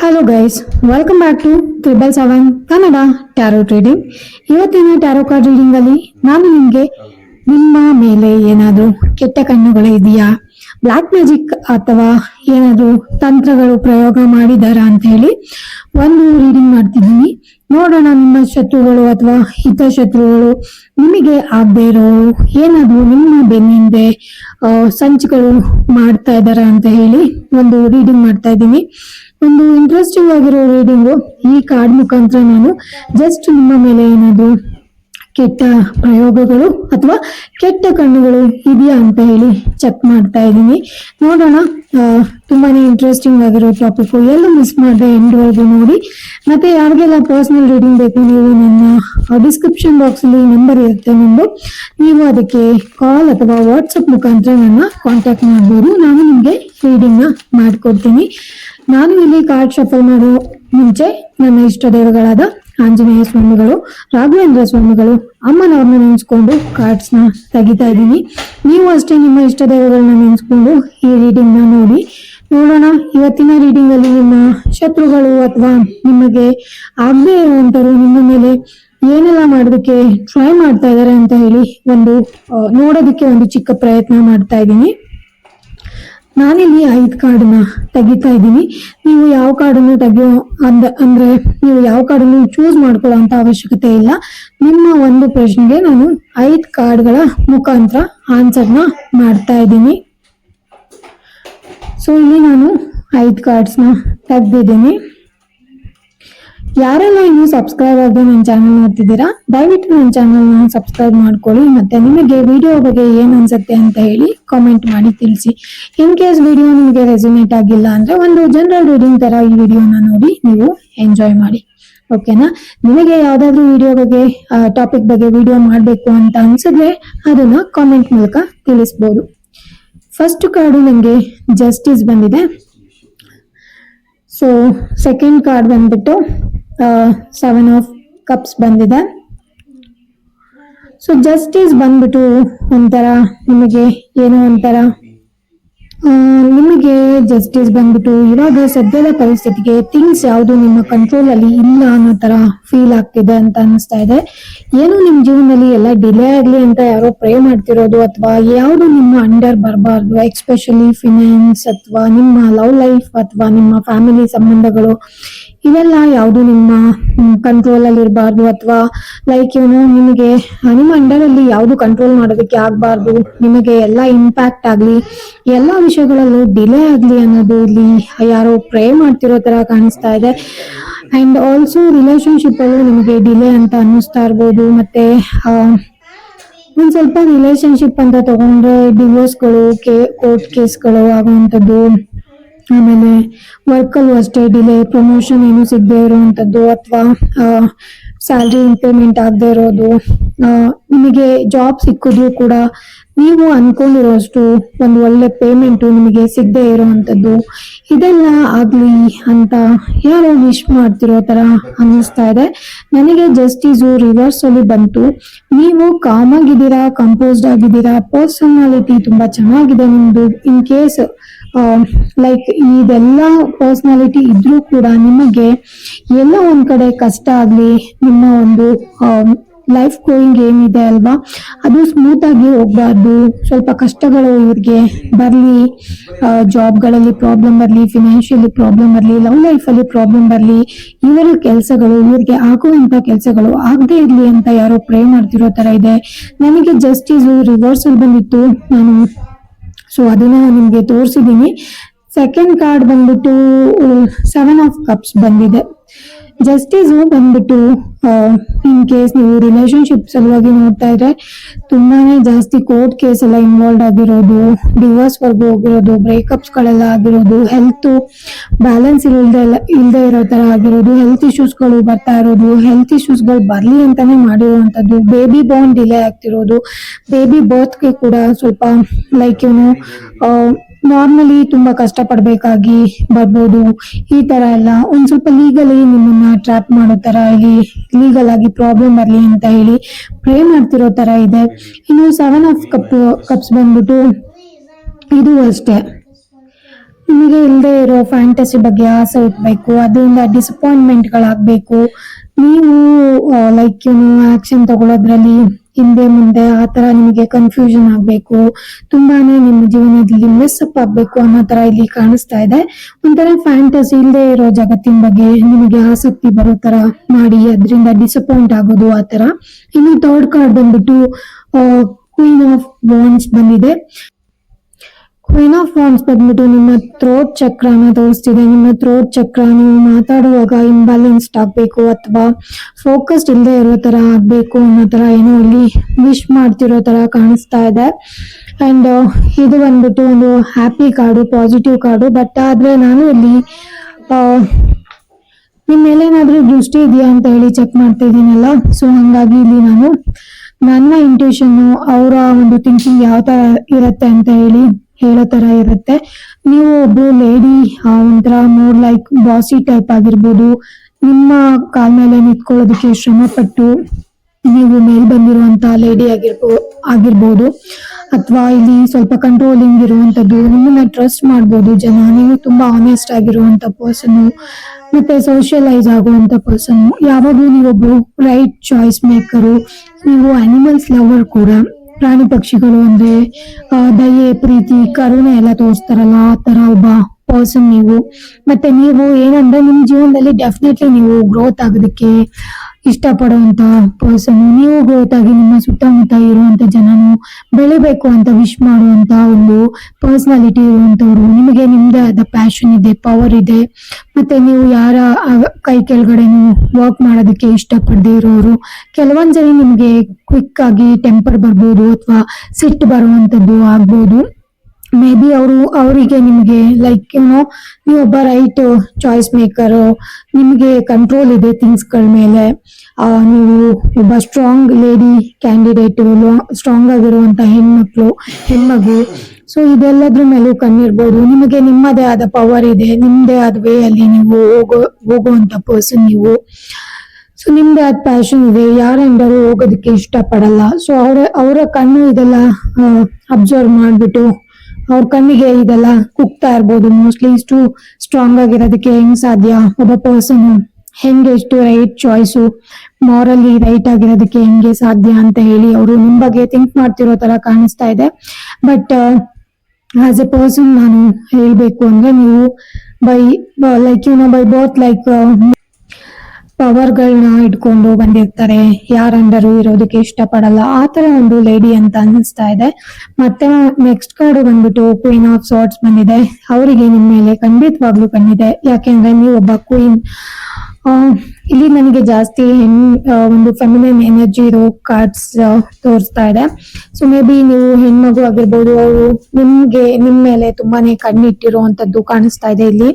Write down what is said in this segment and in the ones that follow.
Hello guys welcome back to triple seven Kannada tarot trading ಇವತ್ತಿನ tarot card reading ಅಲ್ಲಿ ನಾನು ನಿಮಗೆ ನಿಮ್ಮ ಮೇಲೆ ಏನಾದರೂ ಕೆಟ್ಟ ಕಣ್ಣುಗಳು ಇದೆಯಾ? ಬ್ಲ್ಯಾಕ್ ಮ್ಯಾಜಿಕ್ ಅಥವಾ ಏನಾದರೂ ತಂತ್ರಗಳು ಪ್ರಯೋಗ ಮಾಡಿದಾರಾ ಅಂತ ಹೇಳಿ ಒಂದು ರೀಡಿಂಗ್ ಮಾಡ್ತಿದ್ದೀನಿ. ನೋಡೋಣ ನಿಮ್ಮ ಶತ್ರುಗಳು ಅಥವಾ ಹಿತಶತ್ರುಗಳು ನಿಮಗೆ ಆಗದೆ ಇರೋರು ಏನಾದರೂ ನಿಮ್ಮ ಬೆನ್ನಿಂದೆ ಸಂಚುಗಳು ಮಾಡ್ತಾ ಇದ್ದಾರಾ ಅಂತ ಹೇಳಿ ಒಂದು ರೀಡಿಂಗ್ ಮಾಡ್ತಾ ಇದ್ದೀನಿ. ಒಂದು ಇಂಟ್ರೆಸ್ಟಿಂಗ್ ಆಗಿರೋ ರೀಡಿಂಗು ಈ ಕಾರ್ಡ್ ಮುಖಾಂತರ ನಾನು ಜಸ್ಟ್ ನಿಮ್ಮ ಮೇಲೆ ಏನಾದ್ರು ಕೆಟ್ಟ ಪ್ರಯೋಗಗಳು ಅಥವಾ ಕೆಟ್ಟ ಕಣ್ಣುಗಳು ಇದೆಯಾ ಅಂತ ಹೇಳಿ ಚೆಕ್ ಮಾಡ್ತಾ ಇದ್ದೀನಿ. ನೋಡೋಣ ತುಂಬಾನೇ ಇಂಟ್ರೆಸ್ಟಿಂಗ್ ಆಗಿರೋ ಟಾಪಿಕ್ ಎಲ್ಲ ಮಿಸ್ ಮಾಡದೆ ಎಂಡ್ವರೆಗೂ ನೋಡಿ. ಮತ್ತೆ ಯಾರಿಗೆಲ್ಲ ಪರ್ಸನಲ್ ರೀಡಿಂಗ್ ಬೇಕು ನೀವು, ನನ್ನ ಡಿಸ್ಕ್ರಿಪ್ಷನ್ ಬಾಕ್ಸ್ ಅಲ್ಲಿ ನಂಬರ್ ಇರುತ್ತೆ ನಿಮ್ದು. ನೀವು ಅದಕ್ಕೆ ಕಾಲ್ ಅಥವಾ ವಾಟ್ಸಪ್ ಮುಖಾಂತರ ನನ್ನ ಕಾಂಟ್ಯಾಕ್ಟ್ ಮಾಡ್ಬೋದು. ನಾನು ನಿಮಗೆ ರೀಡಿಂಗ್ನ ಮಾಡ್ಕೊಡ್ತೀನಿ. ನಾನು ಇಲ್ಲಿ ಕಾರ್ಡ್ ಶಫಲ್ ಮಾಡೋ ಮುಂಚೆ ನನ್ನ ಇಷ್ಟ ದೇವರುಗಳಾದ ಆಂಜನೇಯ ಸ್ವಾಮಿಗಳು, ರಾಘವೇಂದ್ರ ಸ್ವಾಮಿಗಳು, ಅಮ್ಮನವ್ರನ್ನ ನೆನೆಸ್ಕೊಂಡು ಕಾರ್ಡ್ಸ್ನ ತೆಗಿತಾ ಇದ್ದೀನಿ. ನೀವು ಅಷ್ಟೇ ನಿಮ್ಮ ಇಷ್ಟ ದೇವಗಳನ್ನ ನೆನೆಸ್ಕೊಂಡು ಈ ರೀಡಿಂಗ್ನ ನೋಡಿ. ನೋಡೋಣ, ಇವತ್ತಿನ ರೀಡಿಂಗ್ ಅಲ್ಲಿ ನಿಮ್ಮ ಶತ್ರುಗಳು ಅಥವಾ ನಿಮಗೆ ಆಗದೆ ಇರುವಂತರು ನಿಮ್ಮ ಮೇಲೆ ಏನೆಲ್ಲ ಮಾಡೋದಕ್ಕೆ ಟ್ರೈ ಮಾಡ್ತಾ ಇದ್ದಾರೆ ಅಂತ ಹೇಳಿ ಒಂದು ನೋಡೋದಕ್ಕೆ ಒಂದು ಚಿಕ್ಕ ಪ್ರಯತ್ನ ಮಾಡ್ತಾ ಇದ್ದೀನಿ. ನಾನಿಲ್ಲಿ ಐದು ಕಾರ್ಡನ್ನ ತೆಗಿತಾ ಇದ್ದೀನಿ. ನೀವು ಯಾವ ಕಾರ್ಡನ್ನು ತೆಗೆಯೋ ಅಂದ, ಅಂದ್ರೆ ನೀವು ಯಾವ ಕಾರ್ಡನ್ನು ಚೂಸ್ ಮಾಡ್ಕೊಳ್ಳೋ ಅಂತ ಅವಶ್ಯಕತೆ ಇಲ್ಲ. ನಿಮ್ಮ ಒಂದು ಪ್ರಶ್ನೆಗೆ ನಾನು ಐದು ಕಾರ್ಡ್ಗಳ ಮುಖಾಂತರ ಆನ್ಸರ್ನ ಮಾಡ್ತಾ ಇದ್ದೀನಿ. ಸೊ ಇಲ್ಲಿ ನಾನು ಐದು ಕಾರ್ಡ್ಸ್ನ ತೆಗ್ದಿದ್ದೀನಿ. ಯಾರೆಲ್ಲ ಇನ್ನು ಸಬ್ಸ್ಕ್ರೈಬ್ ಆಗದೆ ನನ್ನ ಚಾನಲ್ ನೋಡ್ತಿದ್ದೀರಾ, ದಯವಿಟ್ಟು ನನ್ನ ಚಾನಲ್ನ ಸಬ್ಸ್ಕ್ರೈಬ್ ಮಾಡ್ಕೊಳ್ಳಿ, ಮತ್ತೆ ನಿಮಗೆ ವಿಡಿಯೋ ಬಗ್ಗೆ ಏನು ಅನ್ಸುತ್ತೆ ಅಂತ ಹೇಳಿ ಕಾಮೆಂಟ್ ಮಾಡಿ ತಿಳಿಸಿ. ಇನ್ ಕೇಸ್ ವಿಡಿಯೋ ನಿಮಗೆ ರೆಸಿನೇಟ್ ಆಗಿಲ್ಲ ಅಂದ್ರೆ ಒಂದು ಜನರಲ್ ರೀಡಿಂಗ್ ತರ ಈ ವಿಡಿಯೋನ ನೋಡಿ ನೀವು ಎಂಜಾಯ್ ಮಾಡಿ. ಓಕೆನಾ ನಿಮಗೆ ಯಾವ್ದಾದ್ರು ವಿಡಿಯೋ ಬಗ್ಗೆ ಟಾಪಿಕ್ ಬಗ್ಗೆ ವಿಡಿಯೋ ಮಾಡಬೇಕು ಅಂತ ಅನ್ಸಿದ್ರೆ ಅದನ್ನ ಕಾಮೆಂಟ್ ಮೂಲಕ ತಿಳಿಸ್ಬೋದು. ಫಸ್ಟ್ ಕಾರ್ಡು ನನಗೆ ಜಸ್ಟಿಸ್ ಬಂದಿದೆ. ಸೊ ಸೆಕೆಂಡ್ ಕಾರ್ಡ್ ಬಂದ್ಬಿಟ್ಟು ಸೆವೆನ್ ಆಫ್ ಕಪ್ಸ್ ಬಂದಿದೆ. ಸೊ ಜಸ್ಟಿಸ್ ಬಂದ್ಬಿಟ್ಟು ಒಂಥರ ನಿಮಗೆ ಏನೋ ಒಂಥರ ನಿಮಗೆ ಜಸ್ಟಿಸ್ ಬಂದ್ಬಿಟ್ಟು ಇವಾಗ ಸದ್ಯದ ಪರಿಸ್ಥಿತಿಗೆ ಥಿಂಗ್ಸ್ ಯಾವುದು ನಿಮ್ಮ ಕಂಟ್ರೋಲ್ ಅಲ್ಲಿ ಇಲ್ಲ ಅನ್ನೋ ತರ ಫೀಲ್ ಆಗ್ತಿದೆ ಅಂತ ಅನಿಸ್ತಾ ಇದೆ. ಏನು ನಿಮ್ಮ ಜೀವನದಲ್ಲಿ ಎಲ್ಲ ಡಿಲೇ ಆಗ್ಲಿ ಅಂತ ಯಾರೋ ಪ್ರೇ ಮಾಡ್ತಿರೋದು ಅಥವಾ ಯಾವುದು ನಿಮ್ಮ ಅಂಡರ್ ಬರಬಾರ್ದು ಎಕ್ಸ್ಪೆಷಲಿ ಫಿನಾನ್ಸ್ ಅಥವಾ ನಿಮ್ಮ ಲವ್ ಲೈಫ್ ಅಥವಾ ನಿಮ್ಮ ಫ್ಯಾಮಿಲಿ ಸಂಬಂಧಗಳು ಇವೆಲ್ಲ ಯಾವುದು ನಿಮ್ಮ ಕಂಟ್ರೋಲ್ ಅಲ್ಲಿ ಇರಬಾರ್ದು ಅಥವಾ ಲೈಕ್ ಇವನು ನಿಮಗೆ ನಿಮ್ಮ ಅಂಡರ್ ಅಲ್ಲಿ ಯಾವುದು ಕಂಟ್ರೋಲ್ ಮಾಡೋದಕ್ಕೆ ಆಗಬಾರ್ದು, ನಿಮಗೆ ಎಲ್ಲ ಇಂಪ್ಯಾಕ್ಟ್ ಆಗಲಿ, ಎಲ್ಲ ವಿಷಯಗಳಲ್ಲೂ ಡಿಲೇ ಆಗಲಿ ಅನ್ನೋದು ಇಲ್ಲಿ ಯಾರೋ ಪ್ರೇ ಮಾಡ್ತಿರೋ ತರ ಕಾಣಿಸ್ತಾ ಇದೆ. ಅಂಡ್ ಆಲ್ಸೋ ರಿಲೇಶನ್ಶಿಪ್ ಅಲ್ಲೂ ನಿಮಗೆ ಡಿಲೇ ಅಂತ ಅನ್ನಿಸ್ತಾ ಇರ್ಬೋದು, ಮತ್ತೆ ಒಂದ್ ಸ್ವಲ್ಪ ರಿಲೇಶನ್ಶಿಪ್ ಅಂತ ತಗೊಂಡ್ರೆ ಡಿವೋರ್ಸ್ಗಳು ಕೇ ಕೋರ್ಟ್ ಕೇಸ್ಗಳು ಆಗುವಂಥದ್ದು ಆಮೇಲೆ ವರ್ಕಲ್ಲೂ ಅಷ್ಟೇ ಡಿಲೇ ಪ್ರಮೋಷನ್ ಏನು ಸಿಗದೆ ಇರುವಂಥದ್ದು ಅಥವಾ ಸ್ಯಾಲ್ರಿ ಇಂಪ್ಲಿಮೆಂಟ್ ಆಗದೆ ಇರೋದು ನಿಮಗೆ ಜಾಬ್ ಸಿಕ್ಕಿದ್ರು ಕೂಡ ನೀವು ಅನ್ಕೊಂಡಿರೋಷ್ಟು ಒಂದು ಒಳ್ಳೆ ಪೇಮೆಂಟು ನಿಮಗೆ ಸಿಗದೆ ಇರುವಂಥದ್ದು. ಇದೆಲ್ಲ ಆಗ್ಲಿ ಅಂತ ಯಾರೋ ವಿಶ್ ಮಾಡ್ತಿರೋ ತರ ಅನ್ನಿಸ್ತಾ ಇದೆ. ನನಗೆ ಜಸ್ಟಿಸು ರಿವರ್ಸ್ ಅಲ್ಲಿ ಬಂತು. ನೀವು ಕಾಮ್ ಆಗಿದ್ದೀರಾ ಕಂಪೋಸ್ಡ್ ಆಗಿದ್ದೀರಾ ಪರ್ಸನಾಲಿಟಿ ತುಂಬಾ ಚೆನ್ನಾಗಿದೆ ನಿಮ್ದು ಇನ್ ಕೇಸ್ ಲೈಕ್ ಇದೆಲ್ಲ ಪರ್ಸ್ನಾಲಿಟಿ ಇದ್ರೂ ಕೂಡ ನಿಮಗೆ ಎಲ್ಲ ಒಂದ್ ಕಡೆ ಕಷ್ಟ ಆಗ್ಲಿ, ನಿಮ್ಮ ಒಂದು ಲೈಫ್ ಗೋಯಿಂಗ್ ಏನಿದೆ ಅಲ್ವಾ, ಅದು ಸ್ಮೂತ್ ಆಗಿ ಹೋಗ್ಬಾರ್ದು. ಸ್ವಲ್ಪ ಕಷ್ಟಗಳು ಇವ್ರಿಗೆ ಬರ್ಲಿ ಜಾಬ್ಗಳಲ್ಲಿ ಪ್ರಾಬ್ಲಮ್ ಬರಲಿ ಫಿನಾನ್ಷಿಯಲಿ ಪ್ರಾಬ್ಲಮ್ ಬರಲಿ, ಲವ್ ಲೈಫಲ್ಲಿ ಪ್ರಾಬ್ಲಮ್ ಬರಲಿ, ಇವರ ಕೆಲಸಗಳು, ಇವ್ರಿಗೆ ಆಗುವಂತ ಕೆಲಸಗಳು ಆಗದೆ ಇರಲಿ ಅಂತ ಯಾರೋ ಪ್ರೇ ಮಾಡ್ತಿರೋ ತರ ಇದೆ. ನನಗೆ ಜಸ್ಟಿಸ್ ರಿವರ್ಸಲ್ ಬಂದಿತ್ತು. ನಾನು ಸೊ ಅದನ್ನ ನಾನು ನಿಮ್ಗೆ ತೋರಿಸಿದೀನಿ. ಸೆಕೆಂಡ್ ಕಾರ್ಡ್ ಬಂದ್ಬಿಟ್ಟು ಸೆವೆನ್ ಆಫ್ ಕಪ್ಸ್ ಬಂದಿದೆ. ಜಸ್ಟಿಸ್ ಬಂದ್ಬಿಟ್ಟು ಇನ್ ಕೇಸ್ ನೀವು ರಿಲೇಶನ್ಶಿಪ್ ಸಲುವಾಗಿ ನೋಡ್ತಾ ಇದ್ರೆ ತುಂಬಾನೇ ಜಾಸ್ತಿ ಕೋರ್ಟ್ ಕೇಸ್ ಎಲ್ಲ ಇನ್ವಾಲ್ವ್ ಆಗಿರೋದು ಡಿವೋರ್ಸ್ ವರ್ಗು ಹೋಗಿರೋದು ಬ್ರೇಕಪ್ಸ್ ಗಳೆಲ್ಲ ಆಗಿರೋದು ಹೆಲ್ತ್ ಬ್ಯಾಲೆನ್ಸ್ ಇಲ್ದೆ ಇಲ್ದೇ ಇರೋ ತರ ಆಗಿರೋದು ಹೆಲ್ತ್ ಇಶ್ಯೂಸ್ಗಳು ಬರ್ತಾ ಇರೋದು ಹೆಲ್ತ್ ಇಶ್ಯೂಸ್ಗಳು ಬರ್ಲಿ ಅಂತಾನೆ ಮಾಡಿರುವಂತದ್ದು ಬೇಬಿ ಬೋರ್ನ್ ಡಿಲೇ ಆಗ್ತಿರೋದು ಬೇಬಿ ಬರ್ತ್ಗೆ ಕೂಡ ಸ್ವಲ್ಪ ಲೈಕ್ ಏನು ನಾರ್ಮಲಿ ತುಂಬಾ ಕಷ್ಟ ಪಡ್ಬೇಕಾಗಿ ಬರ್ಬೋದು. ಈ ತರ ಎಲ್ಲ ಒಂದ್ ಸ್ವಲ್ಪ ಲೀಗಲಿ ನಿಮ್ಮನ್ನ ಟ್ರ್ಯಾಪ್ ಮಾಡೋ ತರ ಇಲ್ಲಿ ಲೀಗಲ್ ಆಗಿ ಪ್ರಾಬ್ಲಮ್ ಬರ್ಲಿ ಅಂತ ಹೇಳಿ ಪ್ರೇ ಮಾಡ್ತಿರೋ ತರ ಇದೆ. ಇನ್ನು ಸೆವೆನ್ ಆಫ್ ಕಪ್ ಕಪ್ಸ್ ಬಂದ್ಬಿಟ್ಟು ಇದು ಅಷ್ಟೇ. ನಿಮಗೆ ಇಲ್ಲದೆ ಇರೋ ಫ್ಯಾಂಟಸಿ ಬಗ್ಗೆ ಆಸೆ ಇಟ್ಬೇಕು ಅದರಿಂದ ಡಿಸಪಾಯಿಂಟ್ಮೆಂಟ್ಗಳಾಗಬೇಕು ನೀವು ಲೈಕ್ ಏನು ಆಕ್ಷನ್ ತಗೊಳ್ಳೋದ್ರಲ್ಲಿ ಹಿಂದೆ ಮುಂದೆ ಆ ತರ ನಿಮಗೆ ಕನ್ಫ್ಯೂಷನ್ ಆಗ್ಬೇಕು, ತುಂಬಾನೇ ನಿಮ್ಮ ಜೀವನದಲ್ಲಿ ಮಿಸ್ ಅಪ್ ಆಗ್ಬೇಕು ಅನ್ನೋ ತರ ಇಲ್ಲಿ ಕಾಣಿಸ್ತಾ ಇದೆ. ಒಂಥರ ಫ್ಯಾಂಟಸಿ ಇಲ್ಲದೆ ಇರೋ ಜಗತ್ತಿನ ಬಗ್ಗೆ ನಿಮಗೆ ಆಸಕ್ತಿ ಬರೋ ತರ ಮಾಡಿ, ಅದರಿಂದ ಡಿಸಪಾಯಿಂಟ್ ಆಗೋದು ಆ ತರ. ಇನ್ನು ಥರ್ಡ್ ಕಾರ್ಡ್ ಬಂದ್ಬಿಟ್ಟು ಕ್ವೀನ್ ಆಫ್ ಬಾಂಡ್ಸ್ ಬಂದಿದೆ. ಕ್ವೀನ್ ಆಫ್ ವಾನ್ಸ್ ಬಂದ್ಬಿಟ್ಟು ನಿಮ್ಮ ಥ್ರೋಟ್ ಚಕ್ರನ ತೋರಿಸ್ತಿದೆ. ನಿಮ್ಮ ಥ್ರೋಟ್ ಚಕ್ರ ನೀವು ಮಾತಾಡುವಾಗ ಇಂಬ್ಯಾಲೆನ್ಸ್ಡ್ ಆಗಬೇಕು ಅಥವಾ ಫೋಕಸ್ಡ್ ಇಲ್ಲದೆ ಇರೋ ಥರ ಆಗಬೇಕು ಅನ್ನೋ ಥರ ಏನೋ ಇಲ್ಲಿ ವಿಶ್ ಮಾಡ್ತಿರೋ ಥರ ಕಾಣಿಸ್ತಾ ಇದೆ. ಅಂಡ್ ಇದು ಬಂದ್ಬಿಟ್ಟು ಒಂದು happy card positive card but ಆದ್ರೆ ನಾನು ಇಲ್ಲಿ ನಿಮ್ಮ ನಿಮ್ ಮೇಲೆ ಏನಾದ್ರೂ ದೃಷ್ಟಿ ಇದೆಯಾ ಅಂತ ಹೇಳಿ ಚೆಕ್ ಮಾಡ್ತಾ ಇದೀನಲ್ಲ ಸೊ ಹಂಗಾಗಿ ಇಲ್ಲಿ ನಾನು ನನ್ನ ಇಂಟ್ಯೂಷನ್ ಅವರ ಒಂದು ಥಿಂಕಿಂಗ್ ಯಾವ ಥರ ಇರುತ್ತೆ ಅಂತ ಹೇಳಿ ಹೇಳೋ ತರ ಇರುತ್ತೆ. ನೀವು ಒಬ್ರು ಲೇಡಿ ಒಂಥರ ಮೋರ್ ಲೈಕ್ ಬಾಸಿ ಟೈಪ್ ಆಗಿರ್ಬೋದು. ನಿಮ್ಮ ಕಾಲ್ ಮೇಲೆ ನಿಂತ್ಕೊಳ್ಳೋದಕ್ಕೆ ಶ್ರಮ ಪಟ್ಟು ನೀವು ಮೇಲ್ ಬಂದಿರುವಂತ ಲೇಡಿ ಆಗಿರ್ಬೋ, ಆಗಿರ್ಬೋದು. ಅಥವಾ ಇಲ್ಲಿ ಸ್ವಲ್ಪ ಕಂಟ್ರೋಲಿಂಗ್ ಇರುವಂತದ್ದು ನಿಮ್ಮನ್ನ ಟ್ರಸ್ಟ್ ಮಾಡ್ಬೋದು. ಜನ, ನೀವು ತುಂಬಾ ಆನೆಸ್ಟ್ ಆಗಿರುವಂತ ಪರ್ಸನ್ ಮತ್ತೆ ಸೋಷಿಯಲೈಸ್ ಆಗುವಂತ ಪರ್ಸನ್ ಯಾವಾಗಲೂ ನೀವೊಬ್ರು ರೈಟ್ ಚಾಯ್ಸ್ ಮೇಕರು ನೀವು ಅನಿಮಲ್ಸ್ ಲವರ್ ಕೂಡ. ಪ್ರಾಣಿ ಪಕ್ಷಿಗಳು ಅಂದ್ರೆ ದಯೆ ಪ್ರೀತಿ ಕರುಣೆ ಎಲ್ಲ ತೋರಿಸ್ತಾರಲ್ಲ ಆ ತರ ಒಬ್ಬ ಪರ್ಸನ್ ನೀವು. ಮತ್ತೆ ನೀವು ಏನಂದ್ರೆ ನಿಮ್ ಜೀವನದಲ್ಲಿ ಡೆಫಿನೆಟ್ಲಿ ನೀವು ಗ್ರೋತ್ ಆಗೋದಕ್ಕೆ ಇಷ್ಟಪಡುವಂತ ಪರ್ಸನ್ ನೀವು ಗ್ರೋತ್ ಆಗಿ ನಿಮ್ಮ ಸುತ್ತಮುತ್ತ ಇರುವಂತ ಜನನು ಬೆಳಿಬೇಕು ಅಂತ ವಿಶ್ ಮಾಡುವಂತ ಒಂದು ಪರ್ಸನಾಲಿಟಿ ಇರುವಂತವ್ರು. ನಿಮಗೆ ನಿಮ್ದೇ ಆದ ಪ್ಯಾಷನ್ ಇದೆ ಪವರ್ ಇದೆ. ಮತ್ತೆ ನೀವು ಯಾರ ಕೈ ಕೆಳಗಡೆ ವರ್ಕ್ ಮಾಡೋದಕ್ಕೆ ಇಷ್ಟಪಡದೆ ಇರೋರು. ಕೆಲವೊಂದ್ಸರಿ ನಿಮ್ಗೆ ಕ್ವಿಕ್ ಆಗಿ ಟೆಂಪರ್ ಬರ್ಬೋದು ಅಥವಾ ಸಿಟ್ಟು ಬರುವಂತದ್ದು ಆಗ್ಬೋದು. ಮೇ ಬಿ ಅವರು, ಅವರಿಗೆ ನಿಮಗೆ ಲೈಕ್ ಏನೋ ಒಬ್ಬ ರೈಟ್ ಚಾಯ್ಸ್ ಮೇಕರ್ ನಿಮಗೆ ಕಂಟ್ರೋಲ್ ಇದೆ ಥಿಂಗ್ಸ್ಗಳ ಮೇಲೆ. ನೀವು ಒಬ್ಬ ಸ್ಟ್ರಾಂಗ್ ಲೇಡಿ ಕ್ಯಾಂಡಿಡೇಟ್ ಸ್ಟ್ರಾಂಗ್ ಆಗಿರುವಂತ ಹೆಣ್ಮಕ್ಳು, ಹೆಣ್ಮಗು. ಸೊ ಇದೆಲ್ಲದ್ರ ಮೇಲೂ ಕಣ್ಣಿರ್ಬೋದು. ನಿಮಗೆ ನಿಮ್ಮದೇ ಆದ ಪವರ್ ಇದೆ. ನಿಮ್ಮದೇ ಆದ ವೇ ಅಲ್ಲಿ ನೀವು ಹೋಗೋ, ಹೋಗುವಂತ ಪರ್ಸನ್ ನೀವು. ಸೊ ನಿಮ್ದೇ ಆದ ಪ್ಯಾಷನ್ ಇದೆ. ಯಾರೆಂದರೂ ಹೋಗೋದಕ್ಕೆ ಇಷ್ಟಪಡಲ್ಲ. ಸೊ ಅವರ ಅವರ ಕಣ್ಣು ಇದೆಲ್ಲ ಅಬ್ಸರ್ವ್ ಮಾಡ್ಬಿಟ್ಟು ಅವ್ರ ಕಣ್ಣಿಗೆ ಇದೆಲ್ಲ ಕುಗ್ತಾ ಇರ್ಬೋದು. ಮೋಸ್ಟ್ಲಿ ಇಷ್ಟು ಸ್ಟ್ರಾಂಗ್ ಆಗಿರೋದಕ್ಕೆ ಹೆಂಗ್ ಸಾಧ್ಯ? ಒಬ್ಬ ಪರ್ಸನ್ ಹೆಂಗೆ ಇಷ್ಟು ರೈಟ್ ಚಾಯ್ಸು ಮಾರಲಿ ರೈಟ್ ಆಗಿರೋದಕ್ಕೆ ಹೆಂಗೆ ಸಾಧ್ಯ ಅಂತ ಹೇಳಿ ಅವರು ನಿಮ್ ಬಗ್ಗೆ ಥಿಂಕ್ ಮಾಡ್ತಿರೋ ತರ ಕಾಣಿಸ್ತಾ ಇದೆ. ಬಟ್ ಆಸ್ ಎ ಪರ್ಸನ್ ನಾನು ಹೇಳ್ಬೇಕು ಅಂದ್ರೆ ನೀವು by like you know by both like ಪವರ್ಗಳನ್ನ ಇಟ್ಕೊಂಡು ಬಂದಿರ್ತಾರೆ. ಯಾರಂದರೂ ಇರೋದಕ್ಕೆ ಇಷ್ಟಪಡಲ್ಲ. ಆ ತರ ಒಂದು ಲೇಡಿ ಅಂತ ಅನಿಸ್ತಾ ಇದೆ. ಮತ್ತೆ ನೆಕ್ಸ್ಟ್ ಕಾರ್ಡ್ ಬಂದ್ಬಿಟ್ಟು ಕ್ವೀನ್ ಆಫ್ ಸಾರ್ಟ್ಸ್ ಬಂದಿದೆ. ಅವರಿಗೆ ನಿಮ್ಮ ಮೇಲೆ ಖಂಡಿತವಾಗ್ಲೂ ಕಣ್ಣಿದೆ. ಯಾಕೆಂದ್ರೆ ನೀವು ಒಬ್ಬ ಕ್ವೀನ್ ಇಲ್ಲಿ ನನಗೆ ಜಾಸ್ತಿ ಹೆಣ್ ಒಂದು ಫೆಮಿನೈನ್ ಎನರ್ಜಿ ಇರೋ ಕಾರ್ಡ್ಸ್ ತೋರಿಸ್ತಾ ಇದೆ. ಸೊ ಮೇ ಬಿ ನೀವು ಹೆಣ್ಮಗು ಆಗಿರ್ಬೋದು, ಅವರು ನಿಮ್ಗೆ, ನಿಮ್ ಮೇಲೆ ತುಂಬಾನೇ ಕಣ್ಣಿಟ್ಟಿರುವಂತದ್ದು ಕಾಣಿಸ್ತಾ ಇದೆ ಇಲ್ಲಿ.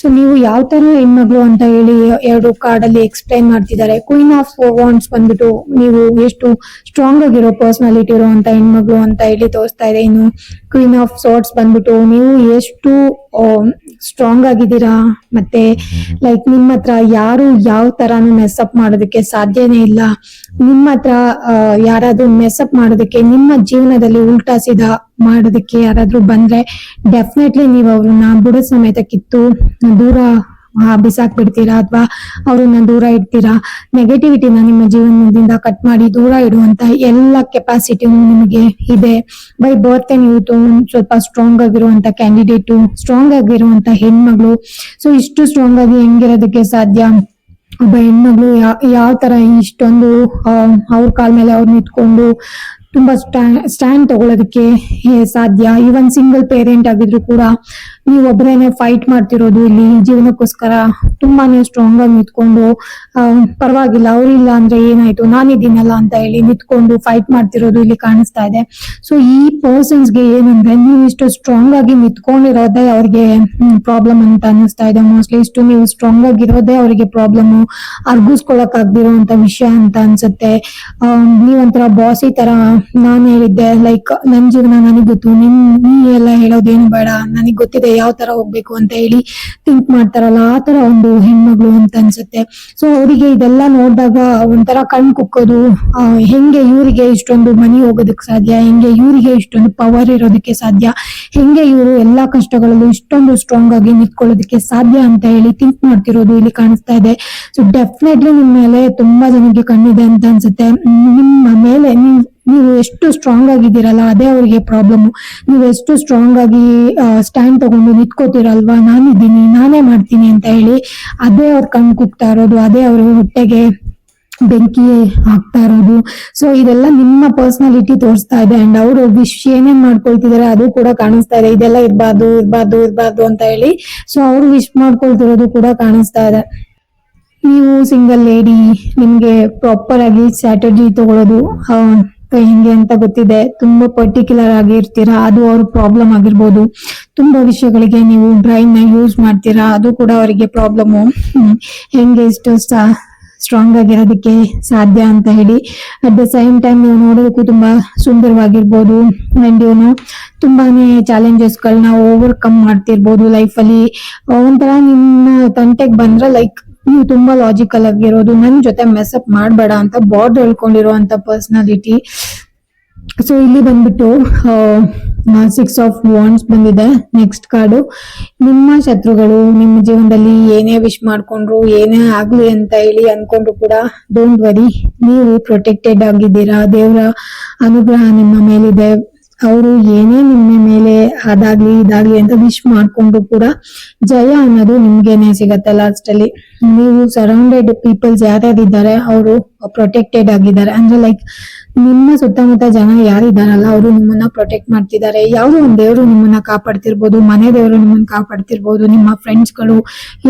ಸೊ ನೀವು ಯಾವ ತರ ಹೆಣ್ಮಗಳು ಅಂತ ಹೇಳಿ ಎರಡು ಕಾರ್ಡ್ ಅಲ್ಲಿ ಎಕ್ಸ್ಪ್ಲೈನ್ ಮಾಡ್ತಿದ್ದಾರೆ. ಕ್ವೀನ್ ಆಫ್ ವಾಂಡ್ಸ್ ಬಂದ್ಬಿಟ್ಟು ನೀವು ಎಷ್ಟು ಸ್ಟ್ರಾಂಗ್ ಆಗಿರೋ ಪರ್ಸನಾಲಿಟಿ ಇರುವಂತ ಹೆಣ್ಮಗಳು ಅಂತ ಹೇಳಿ ತೋರಿಸ್ತಾ ಇದೆ. ಇನ್ನು ಕ್ವೀನ್ ಆಫ್ ಸಾರ್ಟ್ಸ್ ಬಂದ್ಬಿಟ್ಟು ನೀವು ಎಷ್ಟು ಸ್ಟ್ರಾಂಗ್ ಆಗಿದ್ದೀರಾ? ಮತ್ತೆ ಲೈಕ್ ನಿಮ್ಮ ಹತ್ರ ಯಾರು ಯಾವ ತರಾನು ಮೆಸ್ಅಪ್ ಮಾಡೋದಕ್ಕೆ ಸಾಧ್ಯನೇ ಇಲ್ಲ. ನಿಮ್ಮ ಹತ್ರ ಯಾರಾದ್ರೂ ಮೆಸ್ಅಪ್ ಮಾಡೋದಕ್ಕೆ, ನಿಮ್ಮ ಜೀವನದಲ್ಲಿ ಉಲ್ಟಾ ಸಿದ ಮಾಡೋದಕ್ಕೆ ಯಾರಾದ್ರೂ ಬಂದ್ರೆ ಡೆಫಿನೆಟ್ಲಿ ನೀವು ಅವ್ರನ್ನ ಬುಡ ಸಮೇತ ಕಿತ್ತು, ದೂರ ಬಿಸಾಕ್ ಬಿಸಾಕ್ಬಿಡ್ತೀರಾ ಅಥವಾ ಅವ್ರನ್ನ ದೂರ ಇಡ್ತೀರಾ? ನೆಗೆಟಿವಿಟಿನ ನಿಮ್ಮ ಜೀವನದಿಂದ ಕಟ್ ಮಾಡಿ ದೂರ ಇಡುವಂತ ಎಲ್ಲ ಕೆಪಾಸಿಟಿ ನಿಮಗೆ ಇದೆ. ಬೈ ಬರ್ತ್ ನೀವು ಸ್ವಲ್ಪ ಸ್ಟ್ರಾಂಗ್ ಆಗಿರುವಂತ ಕ್ಯಾಂಡಿಡೇಟು ಸ್ಟ್ರಾಂಗ್ ಆಗಿರುವಂತ ಹೆಣ್ಮಗಳು. ಸೊ ಇಷ್ಟು ಸ್ಟ್ರಾಂಗ್ ಆಗಿ ಹೆಂಗಿರೋದಕ್ಕೆ ಸಾಧ್ಯ? ಒಬ್ಬ ಹೆಣ್ಮಗಳು ಯಾವ ತರ ಇಷ್ಟೊಂದು ಅವ್ರ ಕಾಲ್ ಮೇಲೆ ಅವ್ರು ನಿಂತ್ಕೊಂಡು ತುಂಬಾ ಸ್ಟ್ಯಾಂಡ್ ತಗೊಳ್ಳೋದಕ್ಕೆ ಸಾಧ್ಯ? ಈವನ್ ಸಿಂಗಲ್ ಪೇರೆಂಟ್ ಆಗಿದ್ರು ಕೂಡ ನೀವು ಒಬ್ಬರೇನೆ ಫೈಟ್ ಮಾಡ್ತಿರೋದು, ಇಲ್ಲಿ ಜೀವನಕ್ಕೋಸ್ಕರ ತುಂಬಾನೇ ಸ್ಟ್ರಾಂಗ್ ಆಗಿ ನಿಂತ್ಕೊಂಡು ಪರವಾಗಿಲ್ಲ ಅವ್ರಿಲ್ಲ ಅಂದ್ರೆ ಏನಾಯ್ತು, ನಾನಿದ್ದೀನಲ್ಲ ಅಂತ ಹೇಳಿ ನಿಂತ್ಕೊಂಡು ಫೈಟ್ ಮಾಡ್ತಿರೋದು ಇಲ್ಲಿ ಕಾಣಿಸ್ತಾ ಇದೆ. ಸೊ ಈ ಪರ್ಸನ್ಸ್ಗೆ ಏನಂದ್ರೆ, ನೀವು ಇಷ್ಟು ಸ್ಟ್ರಾಂಗ್ ಆಗಿ ನಿಂತ್ಕೊಂಡಿರೋದೇ ಅವ್ರಿಗೆ ಪ್ರಾಬ್ಲಮ್ ಅಂತ ಅನಿಸ್ತಾ ಇದೆ. ಮೋಸ್ಟ್ಲಿ ಇಷ್ಟು ನೀವು ಸ್ಟ್ರಾಂಗ್ ಆಗಿರೋದೇ ಅವರಿಗೆ ಪ್ರಾಬ್ಲಮ್ ಅರ್ಗಿಸ್ಕೊಳಕ್ ಆಗ್ದಿರೋಂತ ವಿಷಯ ಅಂತ ಅನ್ಸುತ್ತೆ. ನೀವಂತರ ಬಾಸ್ ಬಾಸಿ ತರ ನಾನು ಹೇಳಿದ್ದೆ ಲೈಕ್ ನನ್ ಜೀವನ ನನಗ್ ಗೊತ್ತು ನಿಮ್ ನೀ ಎಲ್ಲ ಹೇಳೋದೇನು ಬೇಡ, ನನಗ್ ಗೊತ್ತಿದೆ ಯಾವ ತರ ಹೋಗ್ಬೇಕು ಅಂತ ಹೇಳಿ ಥಿಂಕ್ ಮಾಡ್ತಾರಲ್ಲ, ಆ ತರ ಒಂದು ಹೆಣ್ಮಗಳು ಅಂತ ಅನ್ಸುತ್ತೆ. ಸೊ ಅವರಿಗೆ ಇದೆಲ್ಲ ನೋಡಿದಾಗ ಒಂಥರ ಕಣ್ ಕುಕ್ಕೋದು ಹೆಂಗೆ ಇವರಿಗೆ ಇಷ್ಟೊಂದು ಮನಿ ಹೋಗೋದಕ್ಕೆ ಸಾಧ್ಯ, ಹೆಂಗೆ ಇವರಿಗೆ ಇಷ್ಟೊಂದು ಪವರ್ ಇರೋದಕ್ಕೆ ಸಾಧ್ಯ, ಹೆಂಗೆ ಇವರು ಎಲ್ಲಾ ಕಷ್ಟಗಳಲ್ಲೂ ಇಷ್ಟೊಂದು ಸ್ಟ್ರಾಂಗ್ ಆಗಿ ನಿಂತ್ಕೊಳ್ಳೋದಕ್ಕೆ ಸಾಧ್ಯ ಅಂತ ಹೇಳಿ ಥಿಂಕ್ ಮಾಡ್ತಿರೋದು ಇಲ್ಲಿ ಕಾಣಿಸ್ತಾ ಇದೆ. ಸೊ ಡೆಫಿನೆಟ್ಲಿ ನಿಮ್ ಮೇಲೆ ತುಂಬಾ ಜನಕ್ಕೆ ಕಣ್ಣಿದೆ ಅಂತ ಅನ್ಸುತ್ತೆ. ನಿಮ್ಮ ಮೇಲೆ ನೀವ್ ನೀವು ಎಷ್ಟು ಸ್ಟ್ರಾಂಗ್ ಆಗಿದ್ದೀರಲ್ಲ, ಅದೇ ಅವರಿಗೆ ಪ್ರಾಬ್ಲಮ್ ನೀವು ಎಷ್ಟು ಸ್ಟ್ರಾಂಗ್ ಆಗಿ ಸ್ಟ್ಯಾಂಡ್ ತಗೊಂಡು ನಿಂತ್ಕೋತೀರಲ್ವಾ? ನಾನಿದ್ದೀನಿ, ನಾನೇ ಮಾಡ್ತೀನಿ ಅಂತ ಹೇಳಿ ಅದೇ ಅವ್ರ ಕಣ್ ಕುಗ್ತಾ ಇರೋದು, ಅದೇ ಅವ್ರ ಹೊಟ್ಟೆಗೆ ಬೆಂಕಿ ಹಾಕ್ತಾ ಇರೋದು. ಸೊ ಇದೆಲ್ಲ ನಿಮ್ಮ ಪರ್ಸನಾಲಿಟಿ ತೋರಿಸ್ತಾ ಇದೆ ಅಂಡ್ ಅವರು ವಿಶ್ ಏನೇನ್ ಮಾಡ್ಕೊಳ್ತಿದಾರೆ ಅದು ಕೂಡ ಕಾಣಿಸ್ತಾ ಇದೆ. ಇದೆಲ್ಲ ಇರ್ಬಾರ್ದು ಇರ್ಬಾರ್ದು ಇರ್ಬಾರ್ದು ಅಂತ ಹೇಳಿ. ಸೊ ಅವರು ವಿಶ್ ಮಾಡ್ಕೊಳ್ತಿರೋದು ಕೂಡ ಕಾಣಿಸ್ತಾ ಇದೆ. ನೀವು ಸಿಂಗಲ್ ಲೇಡಿ ನಿಮ್ಗೆ ಪ್ರಾಪರ್ ಆಗಿ ಸ್ಟ್ರಾಟಜಿ ತಗೊಳ್ಳೋದು ಹೆಂಗೆ ಅಂತ ಗೊತ್ತಿದೆ. ತುಂಬಾ ಪರ್ಟಿಕ್ಯುಲರ್ ಆಗಿ ಇರ್ತೀರಾ? ಅದು ಅವ್ರ ಪ್ರಾಬ್ಲಮ್ ಆಗಿರ್ಬೋದು. ತುಂಬಾ ವಿಷಯಗಳಿಗೆ ನೀವು ಬ್ರೈನ್ನ ಯೂಸ್ ಮಾಡ್ತೀರಾ? ಅದು ಕೂಡ ಅವರಿಗೆ ಪ್ರಾಬ್ಲಮ್ ಹೆಂಗೆ ಇಷ್ಟು ಸ್ಟ್ರಾಂಗ್ ಆಗಿರೋದಕ್ಕೆ ಸಾಧ್ಯ ಅಂತ ಹೇಳಿ. ಅಟ್ ದ ಸೇಮ್ ಟೈಮ್ ನೀವು ನೋಡೋದಕ್ಕೂ ತುಂಬಾ ಸುಂದರವಾಗಿರ್ಬೋದು. ಅಂಡ್ ಇವನು ತುಂಬಾನೇ ಚಾಲೆಂಜಸ್ ಗಳನ್ನ ಓವರ್ಕಮ್ ಮಾಡ್ತಿರ್ಬೋದು ಲೈಫ್ ಅಲ್ಲಿ. ಒಂಥರ ನಿಮ್ಮ ತಂಟೆಗೆ ಬಂದ್ರೆ ಲೈಕ್ ನೀವು ತುಂಬಾ ಲಾಜಿಕಲ್ ಆಗಿರೋದು, ನನ್ ಜೊತೆ ಮೆಸ್ಅಪ್ ಮಾಡಬೇಡ ಅಂತ ಬಾರ್ಡ್ ಹೇಳ್ಕೊಂಡಿರುವಂತ ಪರ್ಸನಾಲಿಟಿ ಸೊ ಇಲ್ಲಿ ಬಂದ್ಬಿಟ್ಟು ಸಿಕ್ಸ್ ಆಫ್ ವಾಂಡ್ಸ್ ಬಂದಿದೆ. ನೆಕ್ಸ್ಟ್ ಕಾರ್ಡು ನಿಮ್ಮ ಶತ್ರುಗಳು, ನಿಮ್ಮ ಜೀವನದಲ್ಲಿ ಏನೇ ವಿಶ್ ಮಾಡ್ಕೊಂಡ್ರು, ಏನೇ ಆಗ್ಲಿ ಅಂತ ಹೇಳಿ ಅನ್ಕೊಂಡ್ರು ಕೂಡ ಡೋಂಟ್ ವರಿ ನೀವು ಪ್ರೊಟೆಕ್ಟೆಡ್ ಆಗಿದ್ದೀರಾ, ದೇವರ ಅನುಗ್ರಹ ನಿಮ್ಮ ಮೇಲಿದೆ. ಅವರು ಏನೇ ನಿಮ್ಮ ಮೇಲೆ ಅದಾಗ್ಲಿ, ಇದಾಗ್ಲಿ ಅಂತ ವಿಶ್ ಮಾಡ್ಕೊಂಡು ಕೂಡ ಜಯ ಅನ್ನೋದು ನಿಮ್ಗೇನೆ ಸಿಗತ್ತೆ ಲಾಸ್ಟ್ ಅಲ್ಲಿ. ನೀವು ಸರೌಂಡೆಡ್ ಪೀಪಲ್ಸ್ ಯಾರ್ಯಾರಿದ್ದಾರೆ ಅವರು ಪ್ರೊಟೆಕ್ಟೆಡ್ ಆಗಿದ್ದಾರೆ. ಅಂದ್ರೆ ಲೈಕ್ ನಿಮ್ಮ ಸುತ್ತಮುತ್ತ ಜನ ಯಾರಿದಾರಲ್ಲ ಅವರು ನಿಮ್ಮನ್ನ ಪ್ರೊಟೆಕ್ಟ್ ಮಾಡ್ತಿದ್ದಾರೆ. ಯಾವುದೋ ಒಂದು ದೇವರು ನಿಮ್ಮನ್ನ ಕಾಪಾಡ್ತಿರ್ಬೋದು, ಮನೆ ದೇವರು ನಿಮ್ಮನ್ನ ಕಾಪಾಡ್ತಿರ್ಬೋದು, ನಿಮ್ಮ ಫ್ರೆಂಡ್ಸ್ಗಳು